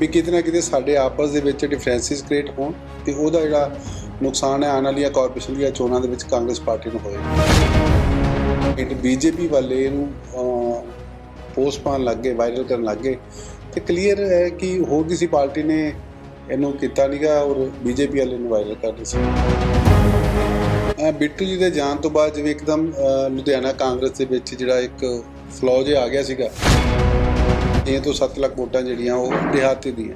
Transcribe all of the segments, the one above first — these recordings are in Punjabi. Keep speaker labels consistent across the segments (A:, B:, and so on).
A: ਵੀ ਕਿਤੇ ਨਾ ਕਿਤੇ ਸਾਡੇ ਆਪਸ ਦੇ ਵਿੱਚ ਡਿਫਰੈਂਸਿਸ ਕ੍ਰੀਏਟ ਹੋਣ ਤੇ ਉਹਦਾ ਜਿਹੜਾ ਨੁਕਸਾਨ ਹੈ ਆਉਣ ਵਾਲੀਆਂ ਕਾਰਪੋਰੇਸ਼ਨ ਦੀਆਂ ਚੋਣਾਂ ਦੇ ਵਿੱਚ ਕਾਂਗਰਸ ਪਾਰਟੀ ਨੂੰ ਹੋਏਗਾ ਇਹ ਬੀਜੇਪੀ ਵਾਲੇ ਇਹਨੂੰ ਪੋਸਟ ਪਾਉਣ ਲੱਗੇ ਵਾਇਰਲ ਕਰਨ ਲੱਗੇ ਤੇ ਕਲੀਅਰ ਹੈ ਕਿ ਹੋਰ ਕਿਸੇ ਪਾਰਟੀ ਨੇ ਇਹਨੂੰ ਕੀਤਾ ਨਹੀਂਗਾ ਔਰ ਬੀਜੇਪੀ ਵਾਲੇ ਨੂੰ ਵਾਇਰਲ ਕਰ ਰਹੇ ਸੀ ਬਿੱਟੂ ਜੀ ਦੇ ਜਾਣ ਤੋਂ ਬਾਅਦ ਜਿਵੇਂ ਇੱਕਦਮ ਲੁਧਿਆਣਾ ਕਾਂਗਰਸ ਦੇ ਵਿੱਚ ਜਿਹੜਾ ਇੱਕ ਫਲੋ ਜਿਹਾ ਆ ਗਿਆ ਸੀਗਾ। ਇਹ ਤੋਂ 7 ਲੱਖ ਵੋਟਾਂ ਜਿਹੜੀਆਂ ਉਹ ਦਿਹਾਤੀ ਦੀਆਂ।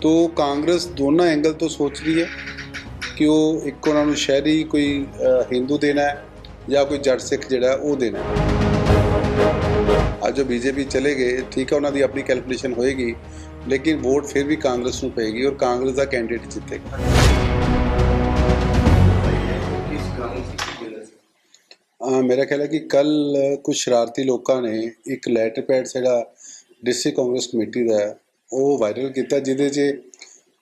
A: ਤੋਂ ਕਾਂਗਰਸ ਦੋਨਾਂ ਐਂਗਲ ਤੋਂ ਸੋਚ ਰਹੀ ਹੈ ਕਿ ਉਹ ਇੱਕ ਉਹਨਾਂ ਨੂੰ ਸ਼ਹਿਰੀ ਕੋਈ ਹਿੰਦੂ ਦੇਣਾ ਹੈ ਜਾਂ ਕੋਈ ਜੱਟ ਸਿੱਖ ਜਿਹੜਾ ਉਹ ਦੇਣਾ ਹੈ। ਅੱਜ ਜੋ ਬੀਜੇਪੀ ਚਲੇ ਗਏ, ਠੀਕ ਹੈ, ਉਹਨਾਂ ਦੀ ਆਪਣੀ ਕੈਲਕੂਲੇਸ਼ਨ ਹੋਏਗੀ, ਲੇਕਿਨ ਵੋਟ ਫਿਰ ਵੀ ਕਾਂਗਰਸ ਨੂੰ ਪਏਗੀ ਔਰ ਕਾਂਗਰਸ ਦਾ ਕੈਂਡੀਡੇਟ ਜਿੱਤੇਗਾ। ਮੇਰਾ ਖਿਆਲ ਹੈ ਕਿ ਕੱਲ ਕੁਝ ਸ਼ਰਾਰਤੀ ਲੋਕਾਂ ਨੇ ਇੱਕ ਲੈਟਰ ਪੈਡ ਜਿਹੜਾ ਡਿਸਟ੍ਰਿਕਟ ਕਾਂਗਰਸ ਕਮੇਟੀ ਦਾ ਉਹ ਵਾਇਰਲ ਕੀਤਾ, ਜਿਹਦੇ 'ਚ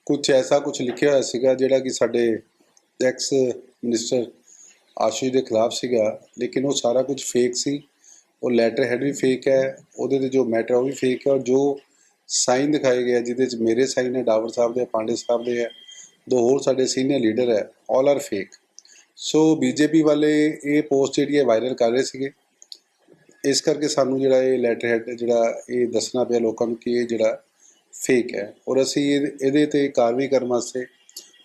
A: ਕੁਝ ਐਸਾ ਕੁਝ ਲਿਖਿਆ ਹੋਇਆ ਸੀਗਾ, ਜਿਹੜਾ ਕਿ ਸਾਡੇ ਐਕਸ ਮਿਨਿਸਟਰ ਆਸ਼ੀਸ਼ ਦੇ ਖਿਲਾਫ ਸੀਗਾ, ਲੇਕਿਨ ਉਹ ਸਾਰਾ ਕੁਝ ਫੇਕ ਸੀ। ਉਹ ਲੈਟਰ ਹੈਡ ਵੀ ਫੇਕ ਹੈ, ਉਹਦੇ ਤੇ ਜੋ ਮੈਟਰ ਉਹ ਵੀ ਫੇਕ ਹੈ, ਔਰ ਜੋ ਸਾਈਨ ਦਿਖਾਏ ਗਏ ਜਿਹਦੇ 'ਚ ਮੇਰੇ ਸਾਈਨ ਹੈ ਡਾਵਰ ਸਾਹਿਬ ਦੇ, ਪਾਂਡੇ ਸਾਹਿਬ ਦੇ ਹੈ, ਦੋ ਹੋਰ ਸਾਡੇ ਸੀਨੀਅਰ ਲੀਡਰ ਹੈ all are fake so BJP ਵਾਲੇ ਇਹ ਪੋਸਟ ਜਿਹੜੀ ਹੈ ਵਾਇਰਲ ਕਰ ਰਹੇ ਸੀਗੇ। ਇਸ ਕਰਕੇ ਸਾਨੂੰ ਜਿਹੜਾ ਇਹ ਲੈਟਰ ਹੈਡ ਜਿਹੜਾ ਇਹ ਦੱਸਣਾ ਪਿਆ ਲੋਕਾਂ ਨੂੰ ਕਿ ਇਹ ਜਿਹੜਾ ਫੇਕ ਹੈ ਔਰ ਅਸੀਂ ਇਹ- ਇਹਦੇ ਤੇ ਕਾਰਵਾਈ ਕਰਨ ਵਾਸਤੇ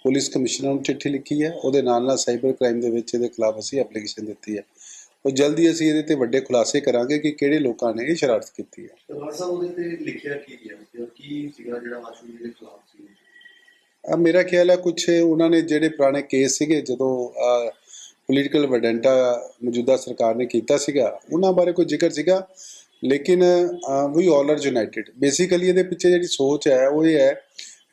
A: ਪੁਲਿਸ ਕਮਿਸ਼ਨਰ ਨੂੰ ਚਿੱਠੀ ਲਿਖੀ ਹੈ। ਉਹਦੇ ਨਾਲ ਨਾਲ ਸਾਈਬਰ ਕ੍ਰਾਈਮ ਦੇ ਵਿੱਚ ਇਹਦੇ ਖਿਲਾਫ ਅਸੀਂ ਐਪਲੀਕੇਸ਼ਨ ਦਿੱਤੀ ਹੈ। ਔਰ ਜਲਦੀ ਅਸੀਂ ਇਹਦੇ ਤੇ ਵੱਡੇ ਖੁਲਾਸੇ ਕਰਾਂਗੇ ਕਿ ਕਿਹੜੇ ਲੋਕਾਂ ਨੇ ਇਹ ਸ਼ਰਾਰਤ ਕੀਤੀ ਹੈ।
B: ਦਰਬਾਰ ਸਾਹਿਬ ਉਹਦੇ ਤੇ ਲਿਖਿਆ ਕੀ ਹੈ ਤੇ ਕੀ ਸੀਗਾ ਜਿਹੜਾ ਆਸ਼ੂ ਜੀ ਦੇ ਖਿਲਾਫ ਸੀ?
A: ਅਹ ਮੇਰਾ ਖਿਆਲ ਹੈ ਕੁਝ ਉਹਨਾਂ ਨੇ ਜਿਹੜੇ ਪੁਰਾਣੇ ਕੇਸ ਸੀਗੇ ਜਦੋਂ ਪੋਲੀਟੀਕਲ ਵਡੈਂਟਾ ਮੌਜੂਦਾ ਸਰਕਾਰ ਨੇ ਕੀਤਾ ਸੀਗਾ, ਉਹਨਾਂ ਬਾਰੇ ਕੋਈ ਜ਼ਿਕਰ ਸੀਗਾ? ਲੇਕਿਨ we all are united basically ਇਹਦੇ ਪਿੱਛੇ ਜਿਹੜੀ ਸੋਚ ਹੈ, ਉਹ ਇਹ ਹੈ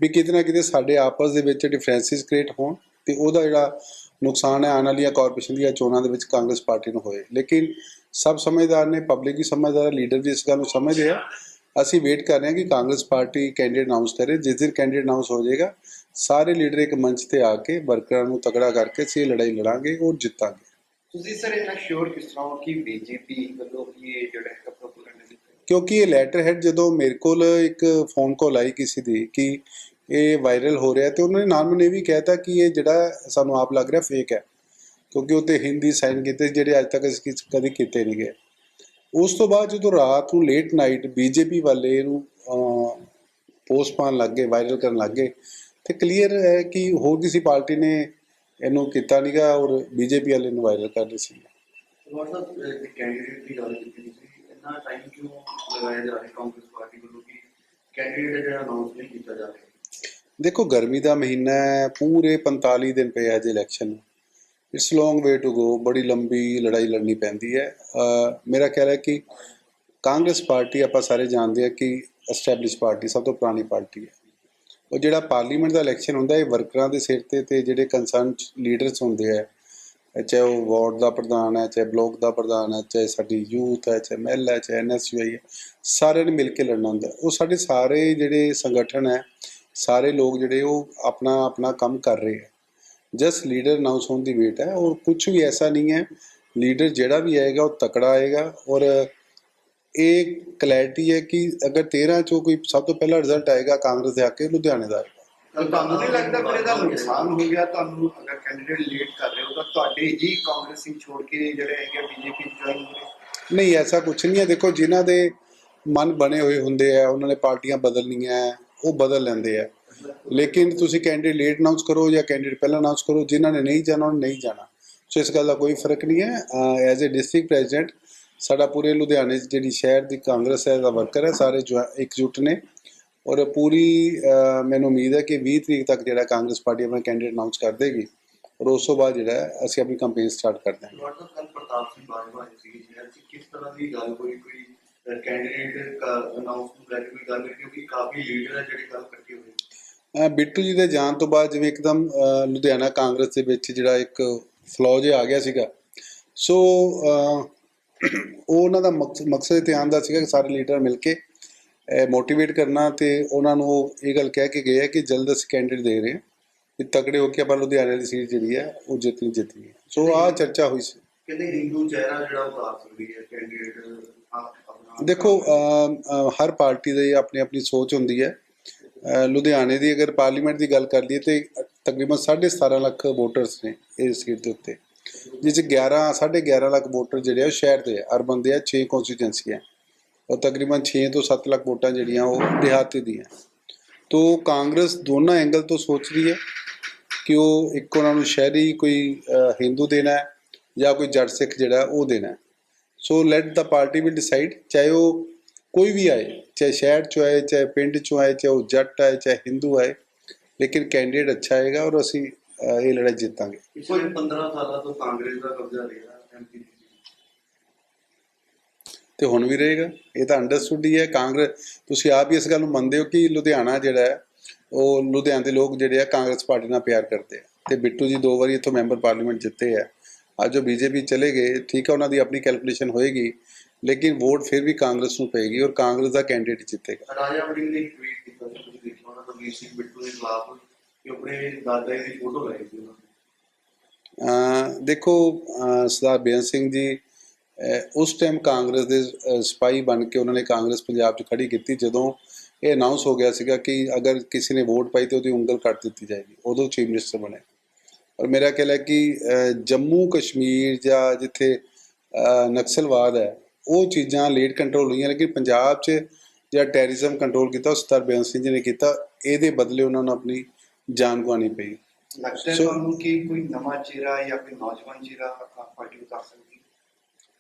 A: ਵੀ ਕਿਤੇ ਨਾ ਕਿਤੇ ਸਾਡੇ ਆਪਸ ਦੇ ਵਿੱਚ ਡਿਫਰੈਂਸਿਸ ਕ੍ਰੀਏਟ ਹੋਣ ਤੇ ਉਹਦਾ ਜਿਹੜਾ ਨੁਕਸਾਨ ਹੈ, ਆਉਣ ਵਾਲੀਆਂ ਕਾਰਪੋਰੇਸ਼ਨ ਦੀਆਂ ਚੋਣਾਂ ਦੇ ਵਿੱਚ ਕਾਂਗਰਸ ਪਾਰਟੀ ਨੂੰ ਹੋਏ। ਲੇਕਿਨ ਸਭ ਸਮਝਦਾਰ ਨੇ ਪਬਲਿਕ ਵੀ ਸਮਝਦਾਰ ਲੀਡਰ ਵੀ ਇਸ ਗੱਲ ਨੂੰ ਸਮਝਦੇ ਆ ਅਸੀਂ ਵੇਟ ਕਰ ਰਹੇ ਹਾਂ ਕਿ ਕਾਂਗਰਸ ਪਾਰਟੀ ਕੈਂਡੀਡੇਟ ਅਨਾਉਂਸ ਕਰੇ। ਜਿਸ ਦਿਨ ਕੈਂਡੀਡੇਟ ਅਨਾਉਂਸ ਹੋ ਜਾਏਗਾ ਸਾਰੇ ਲੀਡਰ ਇੱਕ ਮੰਚ ਤੇ ਆ ਕੇ ਵਰਕਰਾਂ ਨੂੰ ਤਕੜਾ ਕਰਕੇ ਇਹ ਲੜਾਈ ਲੜਾਂਗੇ ਔਰ ਜਿੱਤਾਂਗੇ।
B: ਤੁਸੀਂ ਸਰ ਇਹਨਾਂ ਸ਼ੋਰ ਕਿਸ ਤਰ੍ਹਾਂ ਕਿ ਬੀਜੇਪੀ ਵੱਲੋਂ ਇਹ ਜਿਹੜਾ ਹੈ ਪ੍ਰੋਪਗੈਂਡਾ
A: ਕਿਉਂਕਿ ਇਹ ਲੈਟਰ ਹੈਡ ਜਦੋਂ ਮੇਰੇ ਕੋਲ ਇੱਕ ਫੋਨ ਕਾਲ ਆਈ ਕਿਸੇ ਦੀ ਕਿ ਇਹ ਵਾਇਰਲ ਹੋ ਰਿਹਾ ਤੇ ਉਹਨਾਂ ਨੇ ਨਾਲ ਮੈਨੂੰ ਇਹ ਵੀ ਕਹਿਤਾ ਕਿ ਇਹ ਜਿਹੜਾ ਸਾਨੂੰ ਆਪ ਲੱਗ ਰਿਹਾ ਫੇਕ ਹੈ। ਕਿਉਂਕਿ ਉੱਤੇ ਹਿੰਦੀ ਸਾਈਨ ਕੀਤੇ ਜਿਹੜੇ ਅੱਜ ਤੱਕ ਅਸੀਂ ਕਿਸ- ਕਦੇ ਕੀਤੇ ਨਹੀਂ ਗਏ ਉਸ ਤੋਂ ਬਾਅਦ ਜਦੋਂ ਰਾਤ ਨੂੰ ਲੇਟ ਨਾਈਟ ਬੀਜੇਪੀ ਵਾਲੇ ਇਹਨੂੰ ਪੋਸਟ ਪਾਉਣ ਲੱਗੇ ਵਾਇਰਲ ਕਰਨ ਲੱਗੇ ਤੇ ਕਲੀਅਰ ਹੈ ਕਿ ਹੋਰ ਕਿਸੇ ਪਾਰਟੀ ਨੇ ਇਹਨੂੰ ਕੀਤਾ ਨਹੀਂਗਾ ਔਰ ਬੀਜੇਪੀ ਵਾਲੇ ਨੂੰ ਵਾਇਰਲ ਕਰ ਰਹੇ ਸੀ।
B: ਦਰਬਾਰ ਸਾਹਿਬ ਕੈਂਡੀਡੇਟ ਦੀ ਗੱਲ ਕੀਤੀ ਤੁਸੀਂ ਇੰਨਾ ਟਾਈਮ ਕਿਉਂ ਲਗਾਇਆ ਜਾ ਰਿਹਾ ਕਾਂਗਰਸ ਪਾਰਟੀ ਵੱਲੋਂ ਕਿ ਕੈਂਡੀਡੇਟ ਜਿਹੜਾ ਅਨਾਉਂਸ ਨਹੀਂ ਕੀਤਾ ਜਾ ਰਿਹਾ?
A: ਦੇਖੋ ਗਰਮੀ ਦਾ ਮਹੀਨਾ ਹੈ ਪੂਰੇ 45 ਦਿਨ ਪਏ ਅਜੇ ਇਲੈਕਸ਼ਨ ਨੂੰ। It's long way to go ਬੜੀ ਲੰਬੀ ਲੜਾਈ ਲੜਨੀ ਪੈਂਦੀ ਹੈ ਮੇਰਾ ਖਿਆਲ ਹੈ ਕਿ ਕਾਂਗਰਸ ਪਾਰਟੀ ਆਪਾਂ ਸਾਰੇ ਜਾਣਦੇ ਆ ਕਿ ਐਸਟੈਬਲਿਸ਼ ਪਾਰਟੀ ਸਭ ਤੋਂ ਪੁਰਾਣੀ ਪਾਰਟੀ ਹੈ ਉਹ ਜਿਹੜਾ ਪਾਰਲੀਮੈਂਟ ਦਾ ਇਲੈਕਸ਼ਨ ਹੁੰਦਾ ਇਹ ਵਰਕਰਾਂ ਦੇ ਸਿਰ ਤੇ ਤੇ ਜਿਹੜੇ ਕੰਸਰਨ ਲੀਡਰਸ ਹੁੰਦੇ ਆ ਚਾਹੇ ਉਹ ਵਾਰਡ ਦਾ ਪ੍ਰਧਾਨ ਹੈ ਚਾਹੇ ਬਲਾਕ ਦਾ ਪ੍ਰਧਾਨ ਹੈ ਚਾਹੇ ਸਾਡੀ ਯੂਥ ਹੈ ਚਾਹੇ ਮਹਿਲਾ ਹੈ ਚਾਹੇ ਐਨਐਸਯੂਆਈ ਹੈ ਸਾਰਿਆਂ ਨੇ ਮਿਲ ਕੇ ਲੜਨਾ ਹੁੰਦਾ ਉਹ ਸਾਡੇ ਸਾਰੇ ਜਿਹੜੇ ਸੰਗਠਨ ਹੈ ਸਾਰੇ ਲੋਕ ਜਿਹੜੇ ਉਹ ਆਪਣਾ ਆਪਣਾ ਕੰਮ ਕਰ ਰਹੇ ਹੈ ਜਸਟ ਲੀਡਰ ਅਨਾਉਂਸ ਹੋਣ ਦੀ ਵੇਟ ਹੈ। ਔਰ ਕੁਝ ਵੀ ਐਸਾ ਨਹੀਂ ਹੈ। ਲੀਡਰ ਜਿਹੜਾ ਵੀ ਆਏਗਾ ਉਹ ਤਕੜਾ ਆਏਗਾ। ਔਰ ਇਹ ਕਲੈਰਿਟੀ ਹੈ ਕਿ ਅਗਰ 13 ਚੋਂ ਕੋਈ ਸਭ ਤੋਂ ਪਹਿਲਾ ਰਿਜ਼ਲਟ ਆਏਗਾ ਕਾਂਗਰਸ ਦੇ ਹੱਕੇ ਲੁਧਿਆਣੇ ਦਾ। ਆਏਗਾ
B: ਤੁਹਾਨੂੰ ਨਹੀਂ ਲੱਗਦਾ ਫਿਰ ਇਹਦਾ ਨੁਕਸਾਨ ਹੋ ਗਿਆ? ਤੁਹਾਨੂੰ ਅਗਰ ਕੈਂਡੀਡੇਟ ਲੇਟ ਕਰ ਰਹੇ ਹੋ ਤਾਂ ਤੁਹਾਡੇ ਹੀ ਕਾਂਗਰਸੀ ਛੋੜ ਕੇ ਜਿਹੜੇ ਹੈਗੇ ਬੀਜੇਪੀ ਜੁਆਇਨ ਹੋ ਗਏ
A: ਨਹੀਂ ਐਸਾ ਕੁਝ ਨਹੀਂ ਹੈ। ਦੇਖੋ ਜਿਨ੍ਹਾਂ ਦੇ ਮਨ ਬਣੇ ਹੋਏ ਹੁੰਦੇ ਆ ਉਹਨਾਂ ਨੇ ਪਾਰਟੀਆਂ ਬਦਲਣੀਆਂ ਉਹ ਬਦਲ ਲੈਂਦੇ ਆ। ਲੇਕਿਨ ਤੁਸੀਂ ਕੈਂਡੀਡੇਟ ਲੇਟ ਅਨਾਉਂਸ ਕਰੋ ਜਾਂ ਕੈਂਡੀਡੇਟ ਪਹਿਲਾਂ ਅਨਾਉਂਸ ਕਰੋ, ਜਿਨ੍ਹਾਂ ਨੇ ਨਹੀਂ ਜਾਣਾ, ਉਹਨਾਂ ਨਹੀਂ ਜਾਣਾ। ਸੋ ਇਸ ਗੱਲ ਦਾ ਕੋਈ ਫ਼ਰਕ ਨਹੀਂ ਹੈ। ਐਜ਼ ਅ ਡਿਸਟ੍ਰਿਕਟ ਪ੍ਰੈਜ਼ੀਡੈਂਟ ਸਾਡਾ ਪੂਰੇ ਲੁਧਿਆਣੇ ਜਿਹੜੀ ਸ਼ਹਿਰ ਦੀ ਕਾਂਗਰਸ ਹੈ, ਦਾ ਵਰਕਰ ਹੈ, ਸਾਰੇ ਜੋ ਇਕਜੁੱਟ ਨੇ। ਔਰ ਪੂਰੀ ਮੈਨੂੰ ਉਮੀਦ ਹੈ ਕਿ 20 ਤਰੀਕ ਤੱਕ ਜਿਹੜਾ ਕਾਂਗਰਸ ਪਾਰਟੀ ਆਪਣਾ ਕੈਂਡੀਡੇਟ ਅਨਾਉਂਸ ਕਰ ਦੇਗੀ, ਔਰ ਉਸ ਤੋਂ ਬਾਅਦ ਜਿਹੜਾ ਅਸੀਂ ਆਪਣੀ ਕੈਂਪੇਨ ਸਟਾਰਟ ਕਰ ਦਾਂਗੇ
B: ਡਾਕਟਰ ਕੱਲ ਪ੍ਰਤਾਪ ਸਿੰਘ ਬਾਜਵਾ ਜੀ ਸੀ ਚ। ਕਿਸ ਤਰ੍ਹਾਂ ਦੀ ਗੱਲ ਹੋਈ? ਕੋਈ ਕੈਂਡੀਡੇਟ ਅਨਾਉਂਸ ਨੂੰ ਲੈ ਕੇ ਕੋਈ ਗੱਲ ਕਿਉਂਕਿ ਕਾਫੀ ਲੀਡਰ ਹੈ ਜਿਹੜੇ ਗੱਲ ਇਕੱਠੇ ਹੋਏ
A: ਬਿੱਟੂ ਜੀ ਦੇ ਜਾਣ ਤੋਂ ਬਾਅਦ ਜਿਵੇਂ ਇੱਕਦਮ ਲੁਧਿਆਣਾ ਕਾਂਗਰਸ ਦੇ ਵਿੱਚ ਜਿਹੜਾ ਇੱਕ ਫਲੋ ਜਿਹਾ ਆ ਗਿਆ ਸੀਗਾ। ਸੋ ਉਹ ਉਹਨਾਂ ਦਾ ਮਕਸ- ਮਕਸਦ ਤੇ ਆਉਣ ਦਾ ਸੀਗਾ ਕਿ ਸਾਰੇ ਲੀਡਰ ਮਿਲ ਕੇ ਮੋਟੀਵੇਟ ਕਰਨਾ ਤੇ ਉਹਨਾਂ ਨੂੰ ਇਹ ਗੱਲ ਕਹਿ ਕੇ ਗਏ ਹੈ ਕਿ ਜਲਦ ਅਸੀਂ ਕੈਂਡੀਡੇਟ ਦੇ ਰਹੇ ਹਾਂ। ਕਿ ਤਕੜੇ ਹੋ ਕੇ ਆਪਾਂ ਲੁਧਿਆਣੇ ਦੀ ਸੀਟ ਜਿਹੜੀ ਹੈ ਉਹ ਜਿੱਤਣੀ ਜਿੱਤਣੀ ਹੈ। ਸੋ ਆਹ ਚਰਚਾ ਹੋਈ ਸੀ।
B: ਕਹਿੰਦੇ ਹਿੰਦੂ ਚਿਹਰਾ ਜਿਹੜਾ ਉਤਾਰ ਸਕਦੀ ਹੈ ਕੈਂਡੀਡੇਟ
A: ਦੇਖੋ ਹਰ ਪਾਰਟੀ ਦੀ ਆਪਣੀ ਆਪਣੀ ਸੋਚ ਹੁੰਦੀ ਹੈ। ਲੁਧਿਆਣੇ ਦੀ ਅਗਰ ਪਾਰਲੀਮੈਂਟ ਦੀ ਗੱਲ ਕਰ ਲਈਏ ਤੇ ਤਕਰੀਬਨ 17.5 ਲੱਖ ਵੋਟਰਸ ਨੇ ਇਸ ਸੀਟ ਦੇ ਉੱਤੇ, ਜਿਸ 'ਚ 11 11.5 ਲੱਖ ਵੋਟਰ ਜਿਹੜੇ ਆ ਉਹ ਸ਼ਹਿਰ ਦੇ ਅਰਬਨ ਦੇ ਆ 6 ਕਨਸਟੀਟੈਂਸੀ ਔਰ ਤਕਰੀਬਨ 6 ਤੋਂ 7 ਲੱਖ ਵੋਟਾਂ ਜਿਹੜੀਆਂ ਉਹ ਦਿਹਾਤੀ ਦੀਆਂ। ਤੋ ਕਾਂਗਰਸ ਦੋਨਾਂ ਐਂਗਲ ਤੋਂ ਸੋਚ ਰਹੀ ਹੈ ਕਿ ਉਹ ਇੱਕ ਉਹਨਾਂ ਨੂੰ ਸ਼ਹਿਰੀ ਕੋਈ ਹਿੰਦੂ ਦੇਣਾ ਹੈ ਜਾਂ ਕੋਈ ਜੱਟ ਸਿੱਖ ਜਿਹੜਾ ਉਹ ਦੇਣਾ so let the party will decide ਚਾਹੇ ਉਹ ਕੋਈ ਵੀ ਆਏ ਚਾਹੇ ਸ਼ਹਿਰ ਚੋਂ ਆਏ ਚਾਹੇ ਪਿੰਡ ਚੋਂ ਆਏ ਚਾਹੇ ਉਹ ਜੱਟ ਆਏ ਚਾਹੇ ਹਿੰਦੂ ਆਏ ਲੇਕਿਨ ਕੈਂਡੀਡੇਟ ਅੱਛਾ ਆਏਗਾ ਔਰ ਅਸੀਂ ਇਹ ਲੜਾਈ ਜਿੱਤਾਂਗੇ।
B: ਪਿਛਲੇ 15 ਸਾਲਾਂ ਤੋਂ ਕਾਂਗਰਸ ਦਾ ਕਬਜ਼ਾ ਰਿਹਾ ਐਮਪੀ
A: ਤੇ ਹੁਣ ਵੀ ਰਹੇਗਾ। ਇਹ ਤਾਂ ਅੰਡਰਸਟੂਡ ਹੀ ਹੈ। ਕਾਂਗਰਸ ਤੁਸੀਂ ਆਪ ਹੀ ਇਸ ਗੱਲ ਨੂੰ ਮੰਨਦੇ ਹੋ ਕਿ ਲੁਧਿਆਣਾ ਜਿਹੜਾ ਹੈ ਉਹ ਲੁਧਿਆਣੇ ਦੇ ਲੋਕ ਜਿਹੜੇ ਆ ਕਾਂਗਰਸ ਪਾਰਟੀ ਨਾਲ ਪਿਆਰ ਕਰਦੇ ਆ। ਤੇ ਬਿੱਟੂ ਜੀ ਦੋ ਵਾਰੀ ਇੱਥੋਂ ਮੈਂਬਰ ਪਾਰਲੀਮੈਂਟ ਜਿੱਤੇ ਆ। ਅੱਜ ਜੋ ਬੀਜੇਪੀ ਚਲੇ ਗਏ ਠੀਕ ਹੈ ਉਹਨਾਂ ਦੀ ਆਪਣੀ ਕੈਲਕੂਲੇਸ਼ਨ ਹੋਏਗੀ। ਲੇਕਿਨ ਵੋਟ ਫਿਰ ਵੀ ਕਾਂਗਰਸ ਨੂੰ ਪਏਗੀ ਔਰ ਕਾਂਗਰਸ ਦਾ ਕੈਂਡੀਡੇਟ ਜਿੱਤੇਗਾ।
B: ਰਾਜਾ ਵੜਿੰਗ ਨੇ ਟਵੀਟ ਕੀਤਾ ਸੀ ਤੁਸੀਂ ਦੇਖਿਆ ਹੋਣਾ ਰਵੀਰ ਸਿੰਘ ਬਿੱਟੂ ਦੇ ਖਿਲਾਫ ਕਿ ਆਪਣੇ ਦਾਦਾ ਜੀ ਦੀ ਫੋਟੋ ਲਾਈ ਸੀ ਉਹਨਾਂ ਨੇ।
A: ਅਹ ਦੇਖੋ ਸਰਦਾਰ ਬੇਅੰਤ ਸਿੰਘ ਜੀ ਉਸ ਟਾਈਮ ਕਾਂਗਰਸ ਦੇ ਸਿਪਾਹੀ ਬਣ ਕੇ ਉਹਨਾਂ ਨੇ ਕਾਂਗਰਸ ਪੰਜਾਬ 'ਚ ਖੜੀ ਕੀਤੀ ਜਦੋਂ ਇਹ ਅਨਾਉਂਸ ਹੋ ਗਿਆ ਸੀਗਾ ਕਿ ਅਗਰ ਕਿਸੇ ਨੇ ਵੋਟ ਪਾਈ ਤੇ ਉਹਦੀ ਉਂਗਲ ਕੱਟ ਦਿੱਤੀ ਜਾਏਗੀ ਉਦੋਂ ਚੀਫ ਮਿਨਿਸਟਰ ਬਣੇ। ਔਰ ਮੇਰਾ ਖਿਆਲ ਹੈ ਕਿ ਜੰਮੂ ਕਸ਼ਮੀਰ ਜਾਂ ਜਿੱਥੇ ਨਕਸਲਵਾਦ ਹੈ ਉਹ ਚੀਜ਼ਾਂ ਲੇਟ ਕੰਟਰੋਲ ਹੋਈਆਂ ਲੇਕਿਨ ਪੰਜਾਬ 'ਚ ਜਿਹੜਾ ਟੈਰਰਿਜ਼ਮ ਕੰਟਰੋਲ ਕੀਤਾ ਉਹ ਸਰਦਾਰ ਬੇਅੰਤ ਸਿੰਘ ਜੀ ਨੇ ਕੀਤਾ ਇਹਦੇ ਬਦਲੇ ਉਹਨਾਂ ਨੂੰ ਆਪਣੀ ਜਾਨ ਗਵਾਉਣੀ ਪਈ।
C: ਲੱਗਦਾ ਤੁਹਾਨੂੰ ਕਿ ਕੋਈ ਨਵਾਂ ਚਿਹਰਾ ਜਾਂ ਕੋਈ ਨੌਜਵਾਨ ਚਿਹਰਾ ਪਾਰਟੀ ਉਤਾਰ ਸਕਦੀ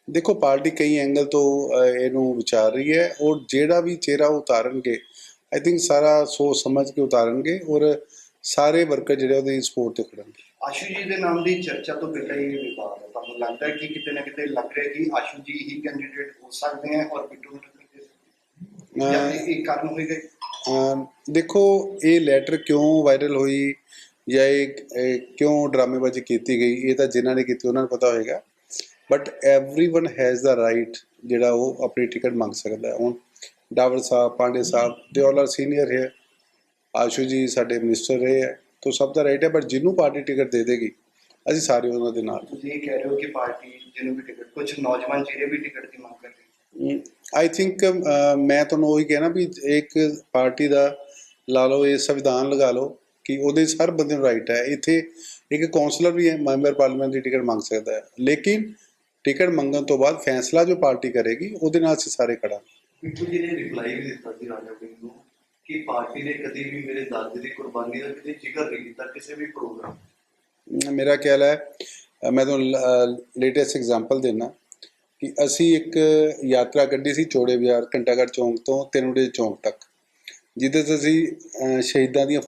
A: ਦੇਖੋ ਪਾਰਟੀ ਕਈ ਐਂਗਲ ਤੋਂ ਇਹਨੂੰ ਵਿਚਾਰ ਰਹੀ ਹੈ। ਔਰ ਜਿਹੜਾ ਵੀ ਚਿਹਰਾ ਉਤਾਰਨਗੇ ਆਈ ਥਿੰਕ ਸਾਰਾ ਸੋਚ ਸਮਝ ਕੇ ਉਤਾਰਨਗੇ ਔਰ ਸਾਰੇ ਵਰਕਰ ਜਿਹੜੇ ਉਹਦੀ ਸਪੋਰਟ ਤੇ ਖੜਨਗੇ।
C: ਆਸ਼ੂ ਜੀ ਦੇ ਨਾਮ ਦੀ ਚਰਚਾ ਤੋਂ ਪਹਿਲਾਂ ਹੀ ਵਿਵਾਦ ਹੈ। ਤੁਹਾਨੂੰ ਲੱਗਦਾ ਹੈ ਕਿ ਕਿਤੇ ਨਾ ਕਿਤੇ ਲੱਗ ਰਿਹਾ ਕਿ ਆਸ਼ੂ ਜੀ ਹੀ ਕੈਂਡੀਡੇਟ ਹੋ ਸਕਦੇ ਹੈ ਔਰ ਬਿੱਟੂ ਨੂੰ ਟੱਕਰ ਦੇ ਸਕਦੇ ਹੈ ਜਾਂ
A: ਅਹ,
C: ਇਹ ਕਾਰਨ ਹੋਏਗਾ
A: ਅਮ ਦੇਖੋ ਇਹ ਲੈਟਰ ਕਿਉਂ ਵਾਇਰਲ ਹੋਈ ਜਾਂ ਇਹ ਇਹ ਕਿਉਂ ਡਰਾਮੇਬਾਜ਼ੀ ਕੀਤੀ ਗਈ ਇਹ ਤਾਂ ਜਿਨ੍ਹਾਂ ਨੇ ਕੀਤੀ ਉਹਨਾਂ ਨੂੰ ਪਤਾ ਹੋਏਗਾ but everyone has the right ਜਿਹੜਾ ਉਹ ਆਪਣੀ ਟਿਕਟ ਮੰਗ ਸਕਦਾ ਹੈ ਹੁਣ ਡਾਵਰ ਸਾਹਿਬ ਪਾਂਡੇ ਸਾਹਿਬ ਦੇ ਆਲ ਆਰ ਸੀਨੀਅਰ ਹੈ ਆਸ਼ੂ ਜੀ ਸਾਡੇ ਮਿਨਿਸਟਰ ਰਹੇ ਹੈ ਤਾਂ ਸਭ ਦਾ ਰਾਈਟ ਹੈ ਬਟ ਜਿਹਨੂੰ ਪਾਰਟੀ ਟਿਕਟ ਦੇ ਦੇਗੀ ਅਸੀਂ ਸਾਰੇ ਉਹਨਾਂ ਦੇ ਨਾਲ।
C: ਤੁਸੀਂ ਇਹ ਕਹਿ ਰਹੇ ਹੋ ਕਿ ਪਾਰਟੀ ਜਿਹਨੂੰ ਵੀ ਟਿਕਟ ਕੁਝ ਨੌਜਵਾਨ ਚਿਹਰੇ ਵੀ ਟਿਕਟ ਦੀ ਮੰਗ ਕਰ ਰਹੇ
A: ਆਈ ਥਿੰਕ ਮੈਂ ਤੁਹਾਨੂੰ ਉਹੀ ਕਹਿਣਾ ਵੀ ਇੱਕ ਪਾਰਟੀ ਦਾ ਲਾ ਲਓ ਇਹ ਸੰਵਿਧਾਨ ਲਗਾ ਲਓ ਕਿ ਉਹਦੇ ਹਰ ਬੰਦੇ ਨੂੰ ਰਾਈਟ ਹੈ। ਇੱਥੇ ਇੱਕ ਕਾਉਂਸਲਰ ਵੀ ਹੈ ਮੈਂਬਰ ਪਾਰਲੀਮੈਂਟ ਦੀ ਟਿਕਟ ਮੰਗ ਸਕਦਾ ਹੈ। ਲੇਕਿਨ ਟਿਕਟ ਮੰਗਣ ਤੋਂ ਬਾਅਦ ਫੈਸਲਾ ਜੋ ਪਾਰਟੀ ਕਰੇਗੀ ਉਹਦੇ ਨਾਲ ਅਸੀਂ ਸਾਰੇ ਖੜਾ
B: ਬਿੱਟੂ ਜੀ ਨੇ ਰਿਪਲਾਈ ਵੀ ਦਿੱਤਾ ਸੀ ਰਾਜਾ ਵੜਿੰਗ ਨੂੰ ਕਿ ਪਾਰਟੀ ਨੇ ਕਦੀ ਵੀ ਮੇਰੇ ਦਾਦੇ ਦੀ ਕੁਰਬਾਨੀ ਦਾ ਕਿਤੇ ਜ਼ਿਕਰ ਨਹੀਂ ਕੀਤਾ ਕਿਸੇ ਵੀ ਪ੍ਰੋਗਰਾਮ
A: ਮੇਰਾ ਖਿਆਲ ਹੈ ਮੈਂ ਤੁਹਾਨੂੰ ਲੇਟੈਸਟ ਐਗਜ਼ਾਮਪਲ ਦੇਣਾ ਕਿ ਅਸੀਂ ਇੱਕ ਯਾਤਰਾ ਕੱਢੀ ਸੀ ਚੋੜੇ ਬਾਜ਼ਾਰ ਘੰਟਾਗੜ੍ਹ ਚੌਂਕ ਤੋਂ ਤਿੰਨੁੜੇ ਚੌਂਕ ਤੱਕ, ਜਿਹਦੇ 'ਚ ਅਸੀਂ ਸ਼ਹੀਦਾਂ ਦੀਆਂ